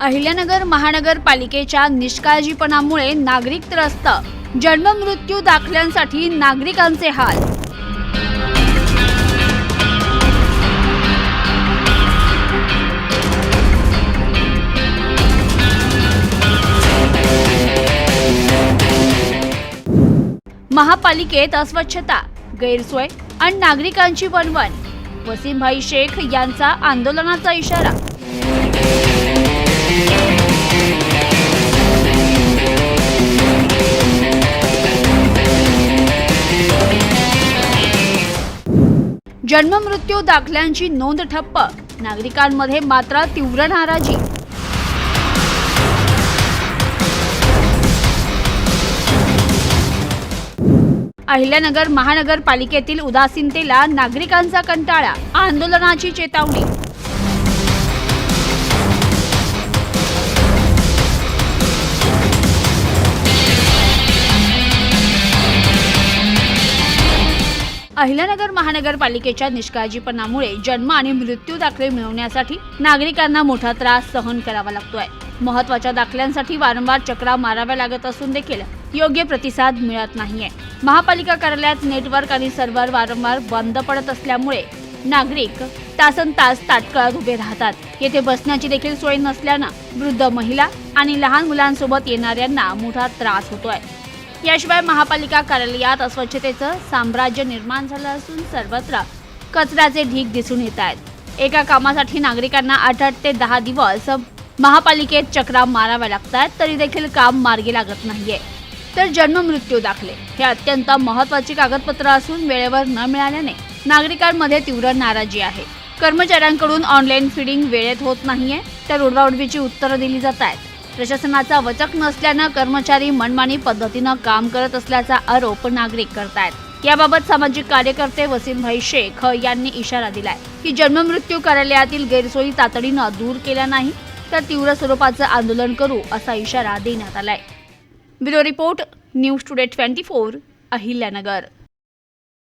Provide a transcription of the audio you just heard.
अहिल्यानगर महानगरपालिकेच्या निष्काळजीपणामुळे नागरिक त्रस्त. जन्ममृत्यू दाखल्यांसाठी नागरिकांचे हाल. महापालिकेत अस्वच्छता गैरसोय आणि नागरिकांची वणवण. वसीमभाई शेख यांचा आंदोलनाचा इशारा. जन्ममृत्यू दाखल्यांची नोंद ठप्प. नागरिकांमध्ये मात्र तीव्र नाराजी. अहिल्यानगर महानगरपालिकेतील उदासीनतेला नागरिकांचा कंटाळा आंदोलनाची चेतावणी. अहिल्यानगर महानगरपालिकेच्या निष्काळजीपणामुळे जन्म आणि मृत्यू दाखले मिळवण्यासाठी नागरिकांना मोठा त्रास सहन करावा लागतोय. महत्त्वाच्या दाखल्यांसाठी वारंवार चक्रा माराव्या लागत असून देखील योग्य प्रतिसाद मिळत नाहीये. महापालिका कार्यालयात नेटवर्क आणि सर्व्हर वारंवार बंद पडत असल्यामुळे नागरिक तासन तास ताटकळत उभे राहतात. येथे बसण्याची देखील सोय नसल्यानं वृद्ध महिला आणि लहान मुलांसोबत येणाऱ्यांना मोठा त्रास होतोय. याशिवाय महापालिका कार्यालयात अस्वच्छतेचं साम्राज्य निर्माण झालं असून सर्वत्र कचऱ्याचे ढीग दिसून येत आहेत. एका कामासाठी नागरिकांना आठ आठ ते दहा दिवस महापालिकेत चक्रा माराव्या लागतात तरी देखील काम मार्गी लागत नाहीये. तर जन्म मृत्यू दाखले. हे अत्यंत महत्वाची कागदपत्र असून वेळेवर न मिळाल्याने नागरिकांमध्ये तीव्र नाराजी आहे. कर्मचाऱ्यांकडून ऑनलाईन फिडिंग वेळेत होत नाहीये तर उडवाउडवीची उत्तरं दिली जात आहेत. प्रशासनाचा वचक नसल्यानं कर्मचारी मनमानी पद्धतीनं काम करत असल्याचा आरोप नागरिक करतायत. याबाबत सामाजिक कार्यकर्ते वसीमभाई शेख यांनी इशारा दिलाय की जन्ममृत्यू कार्यालयातील गैरसोयी तातडीनं दूर केल्या नाही तर तीव्र स्वरूपाचं आंदोलन करू असा इशारा देण्यात आलाय. Bureau report news today twenty four Ahilyanagar.